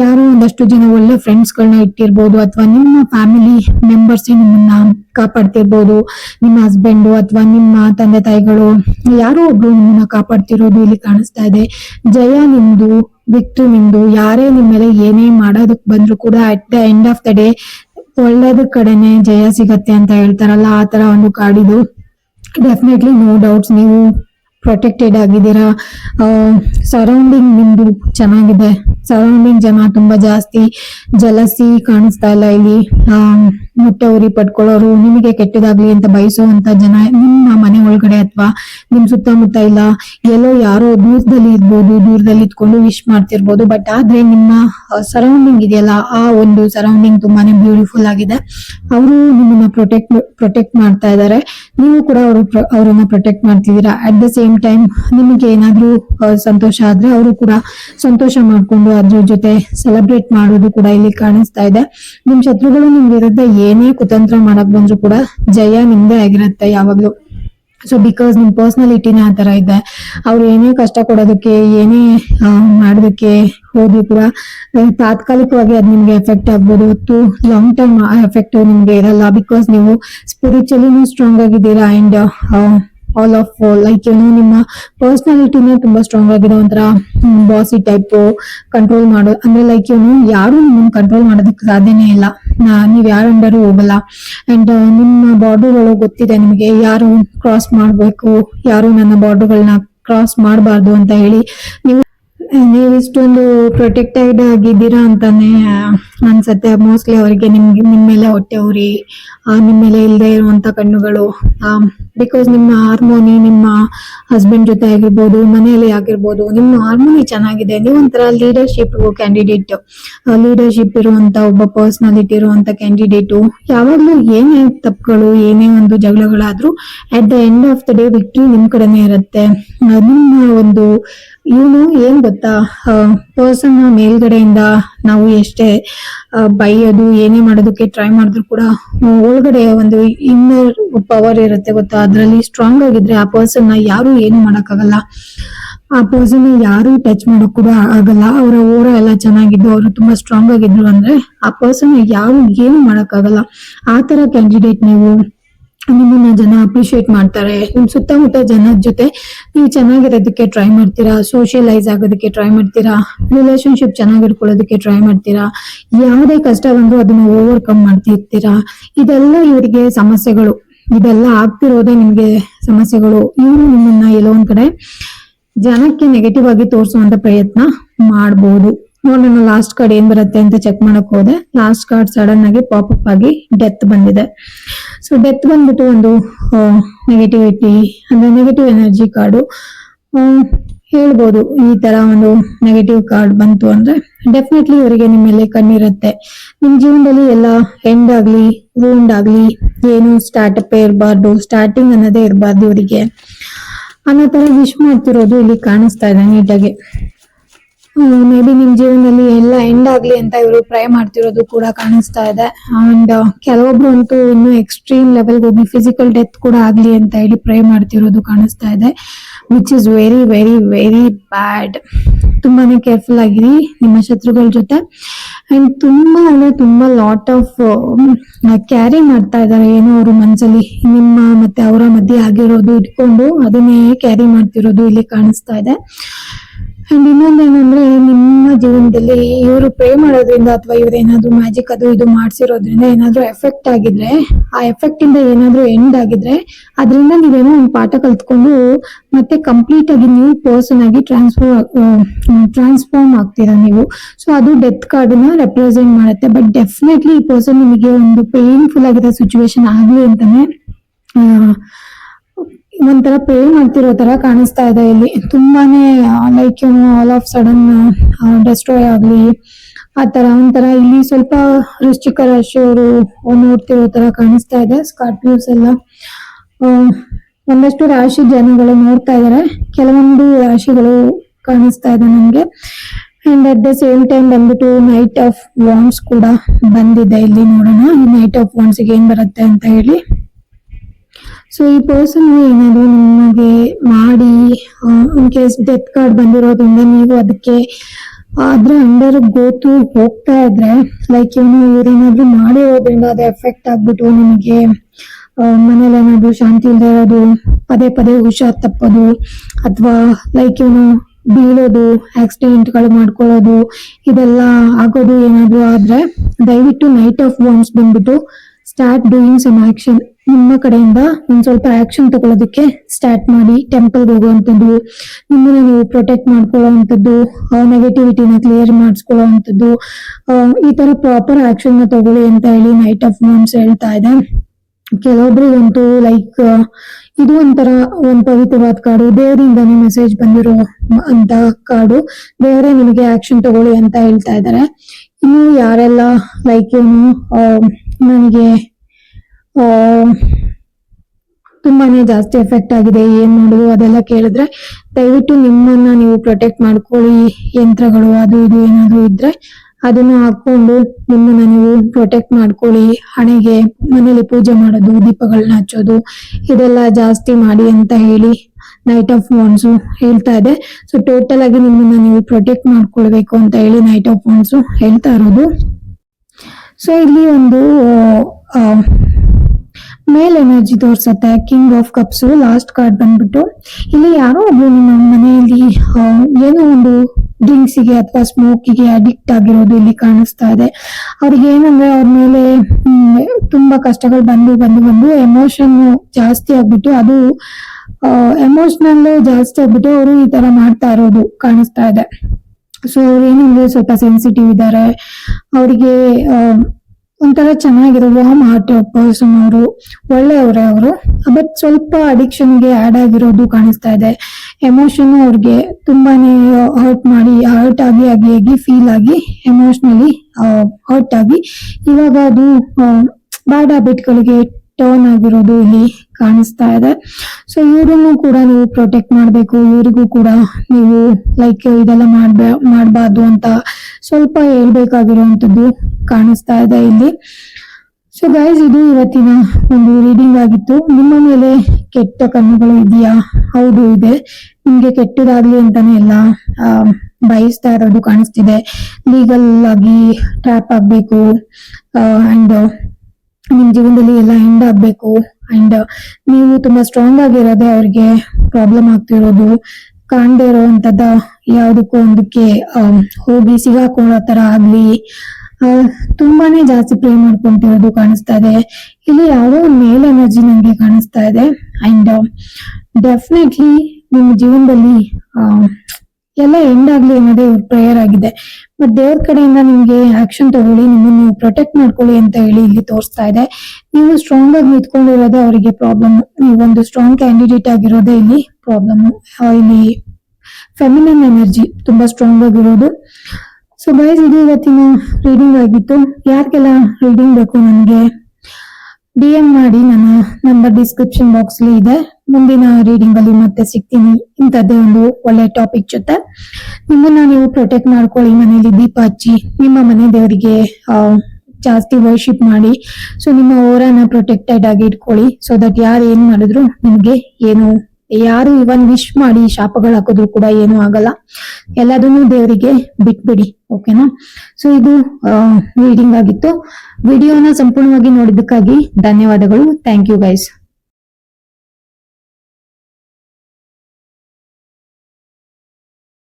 ಯಾರೋ ಒಂದಷ್ಟು ಜನ ಒಳ್ಳೆ ಫ್ರೆಂಡ್ಸ್ ಗಳನ್ನ ಇಟ್ಟಿರ್ಬೋದು, ಅಥವಾ ನಿಮ್ಮ ಫ್ಯಾಮಿಲಿ ಮೆಂಬರ್ಸ್ ನಿಮ್ಮನ್ನ ಕಾಪಾಡ್ತಿರ್ಬೋದು, ನಿಮ್ಮ ಹಸ್ಬೆಂಡ್ ಅಥವಾ ನಿಮ್ಮ ತಂದೆ ತಾಯಿಗಳು, ಯಾರೋ ಒಬ್ರು ನಿಮ್ಮನ್ನ ಕಾಪಾಡ್ತಿರೋದು ಇಲ್ಲಿ ಕಾಣಿಸ್ತಾ ಇದೆ. ಜಯ ನಿಮ್ದು ವಿಕ್ಟ್ರಿ ನಿಮ್ದು, ಯಾರೇ ನಿಮ್ಮ ಮೇಲೆ ಏನೇ ಮಾಡೋದಕ್ಕೆ ಬಂದ್ರು ಕೂಡ at the end of the day ಒಳ್ಳೇದ ಕಡೆನೆ ಜಯ ಸಿಗತ್ತೆ ಅಂತ ಹೇಳ್ತಾರಲ್ಲ ಆ ತರ ಒಂದು ಕಾಡಿದು ಡೆಫಿನೆಟ್ಲಿ ನೋ ಡೌಟ್ಸ್ ನೀವು. ಪ್ರೊಟೆಕ್ಟೆಡ್ ಆಗಿದ್ದೀರಾ? ಸರೌಂಡಿಂಗ್ ನಿಮ್ದು ಚೆನ್ನಾಗಿದೆ. ಸರೌಂಡಿಂಗ್ ಜನ ತುಂಬಾ ಜಾಸ್ತಿ ಜಲಸಿ ಕಾಣಿಸ್ತಾ ಇಲ್ಲ ಇಲ್ಲಿ. ಆ, ಹೊಟ್ಟೆ ಉರಿ ಪಡ್ಕೊಳ್ಳೋರು ನಿಮಗೆ ಕೆಟ್ಟದಾಗ್ಲಿ ಅಂತ ಬಯಸುವಂತ ಜನ ನಿಮ್ಮ ಮನೆ ಒಳಗಡೆ ಅಥವಾ ನಿಮ್ ಸುತ್ತಮುತ್ತ ಇಲ್ಲ. ಎಲ್ಲೋ ಯಾರೋ ದೂರದಲ್ಲಿ ಇರ್ಬೋದು ದೂರದಲ್ಲಿ ಇದ್ಕೊಂಡು ವಿಶ್ ಮಾಡ್ತಿರ್ಬೋದು. ಬಟ್ ಆದ್ರೆ ನಿಮ್ಮ ಸರೌಂಡಿಂಗ್ ಇದೆಯಲ್ಲ ಆ ಒಂದು ಸರೌಂಡಿಂಗ್ ತುಂಬಾನೇ ಬ್ಯೂಟಿಫುಲ್ ಆಗಿದೆ. ಅವರು ನಿಮ್ಮನ್ನ ಪ್ರೊಟೆಕ್ಟ್ ಪ್ರೊಟೆಕ್ಟ್ ಮಾಡ್ತಾ ಇದ್ದಾರೆ. ನೀವು ಕೂಡ ಅವರು ಅವರನ್ನ ಪ್ರೊಟೆಕ್ಟ್ ಮಾಡ್ತಿದ್ದೀರಾ? ಅಟ್ ದ ಸೇಮ್ ಟೈಮ್ ನಿಮಗೆ ಏನಾದ್ರೂ ಸಂತೋಷ ಆದ್ರೆ ಅವರು ಕೂಡ ಸಂತೋಷ ಮಾಡ್ಕೊಂಡು ಅದ್ರ ಜೊತೆ ಸೆಲೆಬ್ರೇಟ್ ಮಾಡೋದು ಕೂಡ ಇಲ್ಲಿ ಕಾಣಿಸ್ತಾ ಇದೆ. ನಿಮ್ ಶತ್ರುಗಳು ನಿಮ್ ವಿರುದ್ಧ ಏನೇ ಕುತಂತ್ರ ಮಾಡಕ್ ಬಂದ್ರು ಕೂಡ ಜಯ ನಿಮ್ದೇ ಆಗಿರುತ್ತೆ ಯಾವಾಗ್ಲೂ. ಸೊ ಬಿಕಾಸ್ ನಿಮ್ ಪರ್ಸನಾಲಿಟಿನೇ ಆ ತರ ಇದೆ, ಅವ್ರು ಏನೇ ಕಷ್ಟ ಕೊಡೋದಕ್ಕೆ, ಏನೇ ಮಾಡೋದಕ್ಕೆ ಹೋದ್ರು ಕೂಡ ತಾತ್ಕಾಲಿಕವಾಗಿ ಅದ್ ನಿಮ್ಗೆ ಎಫೆಕ್ಟ್ ಆಗ್ಬೋದು. ಹೊತ್ತು ಲಾಂಗ್ ಟರ್ಮ್ ಎಫೆಕ್ಟ್ ನಿಮ್ಗೆ ಇರಲ್ಲ ಬಿಕಾಸ್ ನೀವು ಸ್ಪಿರಿಚುಲಿನೂ ಸ್ಟ್ರಾಂಗ್ ಆಗಿದ್ದೀರಾ ಅಂಡ್ ಆಲ್ ಆಫ್ ಲೈಕ್ ಏನೋ ನಿಮ್ಮ ಪರ್ಸನಾಲಿಟಿನೇ ತುಂಬಾ ಸ್ಟ್ರಾಂಗ್ ಆಗಿದೆ ಒಂಥರ ಬಾಸಿ ಟೈಪ್ ಕಂಟ್ರೋಲ್ ಮಾಡೋ, ಅಂದ್ರೆ ಲೈಕ್ ಏನು ಯಾರು ನಿಮ್ಮನ್ನು ಕಂಟ್ರೋಲ್ ಮಾಡೋದಕ್ಕೆ ಸಾಧ್ಯನೇ ಇಲ್ಲ. ನೀವ್ ಯಾರ ಅಂಡರು ಹೋಗಲ್ಲ. ಅಂಡ್ ನಿಮ್ಮ ಬಾರ್ಡರ್ಗಳು ಗೊತ್ತಿದೆ ನಿಮಗೆ ಯಾರು ಕ್ರಾಸ್ ಮಾಡ್ಬೇಕು, ಯಾರು ನನ್ನ ಬಾರ್ಡರ್ಗಳನ್ನ ಕ್ರಾಸ್ ಮಾಡಬಾರ್ದು ಅಂತ ಹೇಳಿ. ನೀವು ನೀವು ಇಷ್ಟೊಂದು ಪ್ರೊಟೆಕ್ಟೆಡ್ ಆಗಿದ್ದೀರಾ ಅಂತಾನೆ ಅನ್ಸತ್ತೆ. ಮೋಸ್ಟ್ಲಿ ಅವರಿಗೆ ನಿಮ್ಗೆ ನಿಮ್ ಮೇಲೆ ಹೊಟ್ಟೆ ಉರಿ ಆ, ನಿಮ್ ಮೇಲೆ ಇಲ್ಲದೆ ಇರುವಂತ ಕಣ್ಣುಗಳು ಬಿಕಾಸ್ ನಿಮ್ಮ ಹಾರ್ಮೋನಿ ನಿಮ್ಮ ಹಸ್ಬೆಂಡ್ ಜೊತೆ ಆಗಿರ್ಬೋದು ಮನೆಯಲ್ಲಿ ಆಗಿರ್ಬೋದು ನಿಮ್ಮ ಹಾರ್ಮೋನಿ ಚೆನ್ನಾಗಿದೆ. ನೀವು ಒಂಥರ ಲೀಡರ್ಶಿಪ್ ಕ್ಯಾಂಡಿಡೇಟ್ ಲೀಡರ್ಶಿಪ್ ಇರುವಂತ ಒಬ್ಬ ಪರ್ಸನಾಲಿಟಿ ಇರುವಂತ ಕ್ಯಾಂಡಿಡೇಟು ಯಾವಾಗ್ಲೂ ಏನೇ ತಪ್ಪುಗಳು ಏನೇ ಒಂದು ಜಗಳಗಳಾದ್ರೂ at the end of the day victory ನಿಮ್ ಕಡೆನೇ ಇರುತ್ತೆ. ನಿಮ್ಮ ಒಂದು ಇವನು ಏನ್ ಗೊತ್ತಾ? ಪರ್ಸನ್ ಮೇಲ್ಗಡೆಯಿಂದ ನಾವು ಎಷ್ಟೇ ಬೈಯೋದು, ಏನೇ ಮಾಡೋದಕ್ಕೆ ಟ್ರೈ ಮಾಡಿದ್ರು ಕೂಡ ಒಳಗಡೆ ಒಂದು ಇನ್ನರ್ ಪವರ್ ಇರುತ್ತೆ ಗೊತ್ತಾ? ಅದ್ರಲ್ಲಿ ಸ್ಟ್ರಾಂಗ್ ಆಗಿದ್ರೆ ಆ ಪರ್ಸನ್ನ ಯಾರು ಏನು ಮಾಡೋಕ್ಕಾಗಲ್ಲ. ಆ ಪರ್ಸನ್ ಯಾರು ಟಚ್ ಮಾಡೋಕ್ ಕೂಡ ಆಗಲ್ಲ. ಅವರ ಓರ ಎಲ್ಲ ಚೆನ್ನಾಗಿದ್ದು, ಅವರು ತುಂಬಾ ಸ್ಟ್ರಾಂಗ್ ಆಗಿದ್ರು ಅಂದ್ರೆ ಆ ಪರ್ಸನ್ ಯಾರು ಏನು ಮಾಡೋಕ್ಕಾಗಲ್ಲ. ಆ ತರ ಕ್ಯಾಂಡಿಡೇಟ್ ನೀವು ನಿಮ್ಮನ್ನ ಜನ ಅಪ್ರಿಶಿಯೇಟ್ ಮಾಡ್ತಾರೆ. ನಿಮ್ ಸುತ್ತಮುತ್ತ ಜನ ಜೊತೆ ನೀವು ಚೆನ್ನಾಗಿರೋದಕ್ಕೆ ಟ್ರೈ ಮಾಡ್ತೀರಾ ಸೋಷಿಯಲೈಸ್ ಆಗೋದಕ್ಕೆ ಟ್ರೈ ಮಾಡ್ತೀರಾ ರಿಲೇಶನ್ಶಿಪ್ ಚೆನ್ನಾಗಿ ಇಟ್ಕೊಳ್ಳೋದಕ್ಕೆ ಟ್ರೈ ಮಾಡ್ತೀರಾ, ಯಾವುದೇ ಕಷ್ಟ ಬಂದ್ರು ಅದನ್ನ ಓವರ್ಕಮ್ ಮಾಡ್ತಿರ್ತೀರಾ, ಇದೆಲ್ಲ ಇವರಿಗೆ ಸಮಸ್ಯೆಗಳು. ಇದೆಲ್ಲ ಆಗ್ತಿರೋದೇ ನಿಮ್ಗೆ ಸಮಸ್ಯೆಗಳು. ಇವರು ನಿಮ್ಮನ್ನ ಎಲ್ಲೋ ಒಂದ್ ಕಡೆ ಜನಕ್ಕೆ ನೆಗೆಟಿವ್ ಆಗಿ ತೋರಿಸುವಂತ ಪ್ರಯತ್ನ ಮಾಡ್ಬೋದು. ನೋಡೋಣ ಲಾಸ್ಟ್ ಕಾರ್ಡ್ ಏನ್ ಬರುತ್ತೆ ಅಂತ ಚೆಕ್ ಮಾಡಕ್ ಹೋದೆ. ಲಾಸ್ಟ್ ಕಾರ್ಡ್ ಸಡನ್ ಆಗಿ ಪಾಪ್ ಅಪ್ ಆಗಿ ಡೆತ್ ಬಂದಿದೆ. ಸೊ ಡೆತ್ ಬಂದ್ಬಿಟ್ಟು ಒಂದು ನೆಗೆಟಿವಿಟಿ ಅಂದ್ರೆ ನೆಗೆಟಿವ್ ಎನರ್ಜಿ ಕಾರ್ಡು ಹೇಳ್ಬೋದು ಈ ತರ ಒಂದು ನೆಗೆಟಿವ್ ಕಾರ್ಡ್ ಬಂತು ಅಂದ್ರೆ. ಡೆಫಿನೆಟ್ಲಿ ಇವರಿಗೆ ನಿಮ್ಮ ಮೇಲೆ ಕಣ್ಣಿರುತ್ತೆ ನಿಮ್ ಜೀವನದಲ್ಲಿ ಎಲ್ಲ ಎಂಡ್ ಆಗ್ಲಿ ವೂಂಡ್ ಆಗ್ಲಿ, ಏನು ಸ್ಟಾರ್ಟಪ್ ಇರಬಾರ್ದು ಸ್ಟಾರ್ಟಿಂಗ್ ಅನ್ನೋದೇ ಇರಬಾರ್ದು ಇವರಿಗೆ. ಅನ್ನೋ ತರ ವಿಶ್ ಮಾಡ್ತಿರೋದು ಇಲ್ಲಿ ಕಾಣಿಸ್ತಾ ಇದೆ ನೀಟಾಗಿ ಮೇ ಬಿ ನಿಮ್ ಜೀವನದಲ್ಲಿ ಎಲ್ಲ ಎಂಡ್ ಆಗ್ಲಿ ಅಂತ ಇವರು ಟ್ರೈ ಮಾಡ್ತಿರೋದು ಕೂಡ ಕಾಣಿಸ್ತಾ ಇದೆ. ಅಂಡ್ ಕೆಲವೊಬ್ರು ಅಂತೂ ಇನ್ನು ಎಕ್ಸ್ಟ್ರೀಮ್ ಲೆವೆಲ್ ಹೋಗಿ ಫಿಸಿಕಲ್ ಡೆತ್ ಕೂಡ ಆಗ್ಲಿ ಅಂತ ಹೇಳಿ ಪ್ರೇ ಮಾಡ್ತಿರೋದು ಕಾಣಿಸ್ತಾ ಇದೆ which is very very very bad ತುಂಬಾನೇ ಕೇರ್ಫುಲ್ ಆಗಿರಿ ನಿಮ್ಮ ಶತ್ರುಗಳ ಜೊತೆ. ಅಂಡ್ ತುಂಬಾ ಅಂದ್ರೆ ತುಂಬಾ ಲಾಟ್ ಆಫ್ ಕ್ಯಾರಿ ಮಾಡ್ತಾ ಇದ್ದಾರೆ. ಏನೋ ಅವರು ಮನಸ್ಸಲ್ಲಿ ನಿಮ್ಮ ಮತ್ತೆ ಅವರ ಮಧ್ಯೆ ಆಗಿರೋದು ಇಟ್ಕೊಂಡು ಅದನ್ನೇ ಕ್ಯಾರಿ ಮಾಡ್ತಿರೋದು ಇಲ್ಲಿ ಕಾಣಿಸ್ತಾ ಇದೆ. ಅಂಡ್ ಇನ್ನೊಂದೇನಂದ್ರೆ ನಿಮ್ಮ ಜೀವನದಲ್ಲಿ ಇವರು ಪ್ರೇ ಮಾಡೋದ್ರಿಂದ ಅಥವಾ ಇವ್ರು ಏನಾದ್ರು ಮ್ಯಾಜಿಕ್ ಅದು ಇದು ಮಾಡ್ಸಿರೋದ್ರಿಂದ ಏನಾದ್ರು ಎಫೆಕ್ಟ್ ಆಗಿದ್ರೆ, ಆ ಎಫೆಕ್ಟ್ ಇಂದ ಏನಾದ್ರು ಎಂಡ್ ಆಗಿದ್ರೆ ಅದರಿಂದ ನೀವೇನೋ ಒಂದು ಪಾಠ ಕಲ್ತ್ಕೊಂಡು ಮತ್ತೆ ಕಂಪ್ಲೀಟ್ ಆಗಿ ನ್ಯೂ ಪರ್ಸನ್ ಆಗಿ ಟ್ರಾನ್ಸ್ಫರ್ ಟ್ರಾನ್ಸ್ಫಾರ್ಮ್ ಆಗ್ತೀರಾ ನೀವು. ಸೊ ಅದು ಡೆತ್ ಕಾರ್ಡ್ನ ರೆಪ್ರೆಸೆಂಟ್ ಮಾಡುತ್ತೆ. ಬಟ್ ಡೆಫಿನೆಟ್ಲಿ ಈ ಪರ್ಸನ್ ನಿಮಗೆ ಒಂದು ಪೇನ್ಫುಲ್ ಆಗಿರೋ ಸಿಚುವೇಶನ್ ಆಗ್ಲಿ ಅಂತಾನೆ ಒಂಥರ ಪ್ರೇ ಮಾಡ್ತಿರೋ ತರ ಕಾಣಿಸ್ತಾ ಇದೆ ಇಲ್ಲಿ. ತುಂಬಾನೇ like all of sudden destroy ಆಗ್ಲಿ, ಆ ತರ, ಒಂಥರ ಇಲ್ಲಿ ಸ್ವಲ್ಪ ವೃಶ್ಚಿಕ ರಾಶಿಯವರು ನೋಡ್ತಿರೋ ತರ ಕಾಣಿಸ್ತಾ ಇದೆ ಸ್ಕಾರ್ಪಿಯೋಸ್ ಎಲ್ಲ. ಒಂದಷ್ಟು ರಾಶಿ ಜನಗಳು ನೋಡ್ತಾ ಇದಾರೆ. ಕೆಲವೊಂದು ರಾಶಿಗಳು ಕಾಣಿಸ್ತಾ ಇದೆ ನಮ್ಗೆ. And at the same time ಬಂದ್ಬಿಟ್ಟು ನೈಟ್ ಆಫ್ ವಾಂಡ್ಸ್ ಕೂಡ ಬಂದಿದೆ ಇಲ್ಲಿ ನೋಡೋಣ. ನೈಟ್ ಆಫ್ ವಾಂಡ್ಸ್ ಏನ್ ಬರುತ್ತೆ ಅಂತ ಹೇಳಿ. ಸೊ ಈ ಪರ್ಸನ್ ಏನಾದ್ರು ನಿಮಗೆ ಮಾಡಿ ಇನ್ ಕೇಸ್ ಡೆತ್ ಕಾರ್ಡ್ ಬಂದಿರೋದ್ರಿಂದ ನೀವು ಅದಕ್ಕೆ ಅದ್ರ ಅಂಡರ್ ಗೋತು ಹೋಗ್ತಾ ಇದ್ರೆ ಲೈಕ್ ಏನು ಇವ್ರೇನಾದ್ರು ಮಾಡಿರೋದ್ರಿಂದ ಅದು ಎಫೆಕ್ಟ್ ಆಗ್ಬಿಟ್ಟು ನಿಮಗೆ ಮನೇಲಿ ಏನಾದ್ರು ಶಾಂತಿ ಇಲ್ಲದೆ ಇರೋದು, ಪದೇ ಪದೇ ಹುಷಾರ್ ತಪ್ಪೋದು, ಅಥವಾ ಲೈಕ್ ಏನು ಬೀಳೋದು ಆಕ್ಸಿಡೆಂಟ್ಗಳು ಮಾಡ್ಕೊಳ್ಳೋದು, ಇದೆಲ್ಲ ಆಗೋದು ಏನಾದ್ರು ಆದ್ರೆ ದಯವಿಟ್ಟು ನೈಟ್ ಆಫ್ ವಾಮ್ಸ್ ಬಂದ್ಬಿಟ್ಟು ಸ್ಟಾರ್ಟ್ ಡೂಯಿಂಗ್ ಸಮ್ ಆಕ್ಷನ್ ನಿಮ್ಮ ಕಡೆಯಿಂದ ಒಂದ್ ಸ್ವಲ್ಪ ಆಕ್ಷನ್ ತಗೊಳ್ಳೋದಕ್ಕೆ ಸ್ಟಾರ್ಟ್ ಮಾಡಿ ಟೆಂಪಲ್ಗೆ ಹೋಗುವಂಥದ್ದು, ನಿಮ್ಮನ್ನ ನೀವು ಪ್ರೊಟೆಕ್ಟ್ ಮಾಡ್ಕೊಳ್ಳೋವಂಥದ್ದು ನೆಗೆಟಿವಿಟಿನ ಕ್ಲಿಯರ್ ಮಾಡಿಸ್ಕೊಳ್ಳೋವಂಥದ್ದು ಈ ತರ ಪ್ರಾಪರ್ ಆಕ್ಷನ್ನ ತಗೊಳ್ಳಿ ಅಂತ ಹೇಳಿ ನೈಟ್ ಆಫ್ ಮೂನ್ಸ್ ಹೇಳ್ತಾ ಇದೆ. ಕೆಲವೊಬ್ರಿಗಂತೂ ಲೈಕ್ ಇದು ಒಂಥರ ಒಂದ್ ಪವಿತ್ರವಾದ ಕಾಡು, ದೇವರಿಂದಾನೇ ಮೆಸೇಜ್ ಬಂದಿರೋ ಅಂತ ಕಾಡು, ದೇವರೇ ನಿಮಗೆ ಆಕ್ಷನ್ ತಗೊಳ್ಳಿ ಅಂತ ಹೇಳ್ತಾ ಇದ್ದಾರೆ ಇನ್ನು ಯಾರೆಲ್ಲ ಲೈಕ್ ಏನು ನನಗೆ ತುಂಬಾನೇ ಜಾಸ್ತಿ ಎಫೆಕ್ಟ್ ಆಗಿದೆ, ಏನ್ ಮಾಡುದು ಅದೆಲ್ಲ ಕೇಳಿದ್ರೆ ದಯವಿಟ್ಟು ನಿಮ್ಮನ್ನ ನೀವು ಪ್ರೊಟೆಕ್ಟ್ ಮಾಡ್ಕೊಳ್ಳಿ, ಯಂತ್ರಗಳು ಅದು ಇದು ಏನಾದ್ರು ಇದ್ರೆ ಅದನ್ನು ಹಾಕೊಂಡು ನಿಮ್ಮನ್ನ ನೀವು ಪ್ರೊಟೆಕ್ಟ್ ಮಾಡ್ಕೊಳ್ಳಿ. ಹಣೆಗೆ ಮನೇಲಿ ಪೂಜೆ ಮಾಡೋದು, ದೀಪಗಳನ್ನ ಹಚ್ಚೋದು, ಇದೆಲ್ಲ ಜಾಸ್ತಿ ಮಾಡಿ ಅಂತ ಹೇಳಿ ನೈಟ್ ಆಫ್ ವಾನ್ಸು ಹೇಳ್ತಾ ಇದೆ. ಸೊ ಟೋಟಲ್ ಆಗಿ ನಿಮ್ಮನ್ನ ನೀವು ಪ್ರೊಟೆಕ್ಟ್ ಮಾಡ್ಕೊಳ್ಬೇಕು ಅಂತ ಹೇಳಿ ನೈಟ್ ಆಫ್ ವಾನ್ಸು ಹೇಳ್ತಾ ಇರೋದು. ಸೊ ಇಲ್ಲಿ ಒಂದು male energy ತೋರ್ಸತ್ತೆ, king of cups, last card ಬಂದ್ಬಿಟ್ಟು. ಇಲ್ಲಿ ಯಾರೋ ಒಬ್ರು ನಿಮ್ಮ ಮನೆಯಲ್ಲಿ ಏನೋ ಒಂದು ಡ್ರಿಂಕ್ಸಿಗೆ ಅಥವಾ ಸ್ಮೋಕಿಗೆ ಅಡಿಕ್ಟ್ ಆಗಿರೋದು ಇಲ್ಲಿ ಕಾಣಿಸ್ತಾ ಇದೆ. ಅವ್ರಿಗೆ ಏನಂದ್ರೆ ಅವ್ರ ಮೇಲೆ ತುಂಬಾ ಕಷ್ಟಗಳು ಬಂದು ಬಂದು ಬಂದು ಎಮೋಷನ್ ಜಾಸ್ತಿ ಆಗ್ಬಿಟ್ಟು, ಅದು ಎಮೋಷನಲ್ ಜಾಸ್ತಿ ಆಗ್ಬಿಟ್ಟು ಅವರು ಈ ತರ ಮಾಡ್ತಾ ಇರೋದು ಕಾಣಿಸ್ತಾ ಇದೆ. ಸೊ ಅವ್ರು ಏನಂದ್ರೆ ಸ್ವಲ್ಪ ಸೆನ್ಸಿಟಿವ್ ಇದ್ದಾರೆ. ಅವರಿಗೆ ಒಂಥರ ಚೆನ್ನಾಗಿರೋ ವಾಮ್ ಹಾರ್ಟ್ ಪರ್ಸನ್ ಅವರು ಒಳ್ಳೆಯವರೇ ಅವರು. ಬಟ್ ಸ್ವಲ್ಪ ಅಡಿಕ್ಷನ್ಗೆ ಆಡ್ ಆಗಿರೋದು ಕಾಣಿಸ್ತಾ ಇದೆ. ಎಮೋಷನ್ ಅವ್ರಿಗೆ ತುಂಬಾನೇ ಹರ್ಟ್ ಮಾಡಿ ಹರ್ಟ್ ಆಗಿ ಆಗಿ ಆಗಿ ಫೀಲ್ ಆಗಿ ಎಮೋಷನಲಿ ಹರ್ಟ್ ಆಗಿ, ಇವಾಗ ಅದು ಬ್ಯಾಡ್ ಗಳಿಗೆ ಟರ್ನ್ ಆಗಿರೋದು ಇಲ್ಲಿ. ಕಾಣಿಸ್ತಾ ಇದೆ. ಸೊ ಇವ್ರನ್ನು ಕೂಡ ನೀವು ಪ್ರೊಟೆಕ್ಟ್ ಮಾಡಬೇಕು. ಇವರಿಗೂ ಕೂಡ ನೀವು ಲೈಕ್ ಇದೆಲ್ಲ ಮಾಡ್ಬೇ, ಮಾಡಬಾರ್ದು ಅಂತ ಸ್ವಲ್ಪ ಹೇಳ್ಬೇಕಾಗಿರುವಂತದ್ದು ಕಾಣಿಸ್ತಾ ಇದೆ ಇಲ್ಲಿ. ಸೊ ಗೈಸ್ ಇದು ಇವತ್ತಿನ ಒಂದು ರೀಡಿಂಗ್ ಆಗಿತ್ತು. ನಿಮ್ಮ ಮೇಲೆ ಕೆಟ್ಟ ಕಣ್ಣುಗಳು ಇದೆಯಾ? ಹೌದು, ಇದೆ. ನಿಮ್ಗೆ ಕೆಟ್ಟದಾಗ್ಲಿ ಅಂತಾನೆ ಎಲ್ಲ ಬಯಸ್ತಾ ಇರೋದು ಕಾಣಿಸ್ತಿದೆ. ಲೀಗಲ್ ಆಗಿ ಟ್ರ್ಯಾಪ್ ಆಗ್ಬೇಕು. ಅಂಡ್ ನಿಮ್ ಜೀವನದಲ್ಲಿ ಎಲ್ಲ ಎಂಡ್ ಆಗ್ಬೇಕು. ಅಂಡ್ ನೀವು ತುಂಬಾ ಸ್ಟ್ರಾಂಗ್ ಆಗಿರೋದೇ ಅವ್ರಿಗೆ ಪ್ರಾಬ್ಲಮ್ ಆಗ್ತಿರೋದು. ಕಾಣದೇ ಇರೋವಂಥದ್ದ ಯಾವುದಕ್ಕೂ ಒಂದಕ್ಕೆ ಆಮ್, ಹೋಗಿ ಸಿಗಾಕೊಳ್ಳೋ ತರ ಆಗ್ಲಿ. ತುಂಬಾನೇ ಜಾಸ್ತಿ ಪ್ರೇ ಮಾಡ್ಕೊಂತಿರೋದು ಕಾಣಿಸ್ತಾ ಇದೆ. ಇಲ್ಲಿ ಯಾವುದೋ ಒಂದು ಮೇಲ್ ಎನರ್ಜಿ ನನಗೆ ಕಾಣಿಸ್ತಾ ಇದೆ. ಅಂಡ್ ಡೆಫಿನೆಟ್ಲಿ ನಿಮ್ಮ ಜೀವನದಲ್ಲಿ ಆ, ಎಲ್ಲ ಎಂಡ್ ಆಗ್ಲಿ ಅನ್ನೋದೇ ಪ್ರೇಯರ್ ಆಗಿದೆ. ಬಟ್ ದೇವ್ರ ಕಡೆಯಿಂದ ನಿಮ್ಗೆ ಆಕ್ಷನ್ ತಗೊಳ್ಳಿ, ನಿಮ್ಮನ್ನು ನೀವು ಪ್ರೊಟೆಕ್ಟ್ ಮಾಡ್ಕೊಳ್ಳಿ ಅಂತ ಹೇಳಿ ಇಲ್ಲಿ ತೋರಿಸ್ತಾ ಇದೆ. ನೀವು ಸ್ಟ್ರಾಂಗ್ ಆಗಿ ನಿಂತ್ಕೊಂಡಿರೋದೇ ಅವರಿಗೆ ಪ್ರಾಬ್ಲಮ್ ನೀವೊಂದು ಸ್ಟ್ರಾಂಗ್ ಕ್ಯಾಂಡಿಡೇಟ್ ಆಗಿರೋದೇ ಇಲ್ಲಿ ಪ್ರಾಬ್ಲಮ್ ಇಲ್ಲಿ ಫೆಮಿನನ್ ಎನರ್ಜಿ ತುಂಬಾ ಸ್ಟ್ರಾಂಗ್ ಆಗಿರೋದು. ಸೊ ಗೈಸ್ ಇದು ಇವತ್ತಿನ ರೀಡಿಂಗ್ ಆಗಿತ್ತು. ಯಾರಿಗೆಲ್ಲ ರೀಡಿಂಗ್ ಬೇಕು ನನಗೆ? ಡಿ ಮಾಡಿ ನನ್ನ ನಂಬರ್ ಡಿಸ್ಕ್ರಿಪ್ಷನ್ ಬಾಕ್ಸ್ ಅಲ್ಲಿ ಇದೆ. ಮುಂದಿನ ರೀಡಿಂಗ್ ಅಲ್ಲಿ ಮತ್ತೆ ಸಿಗ್ತೀನಿ. ಇಂಥದ್ದೇ ಒಂದು ಒಳ್ಳೆ ಟಾಪಿಕ್ ಜೊತೆ. ನಿಮ್ಮನ್ನ ನೀವು ಪ್ರೊಟೆಕ್ಟ್ ಮಾಡ್ಕೊಳ್ಳಿ ಮನೇಲಿ ದೀಪ ಹಚ್ಚಿ. ನಿಮ್ಮ ಮನೆ ದೇವರಿಗೆ ಜಾಸ್ತಿ ವರ್ಷಿಪ್ ಮಾಡಿ. ಸೊ ನಿಮ್ಮ ಓರನ್ನ ಪ್ರೊಟೆಕ್ಟೆಡ್ ಆಗಿ ಇಟ್ಕೊಳ್ಳಿ. ಸೊ ದಟ್ ಯಾರು ಏನ್ ಮಾಡಿದ್ರು ನಿಮ್ಗೆ ಏನು ಯಾರು ಇವನ್ ವಿಶ್ ಮಾಡಿ ಶಾಪಗಳು ಹಾಕಿದ್ರು ಕೂಡ ಏನು ಆಗಲ್ಲ. ಎಲ್ಲದನ್ನು ದೇವರಿಗೆ ಬಿಟ್ಬಿಡಿ ಓಕೆನಾ ಸೊ ಇದು ರೀಡಿಂಗ್ ಆಗಿತ್ತು. ವಿಡಿಯೋನ ಸಂಪೂರ್ಣವಾಗಿ ನೋಡಿದ್ದಕ್ಕಾಗಿ ಧನ್ಯವಾದಗಳು. Thank you guys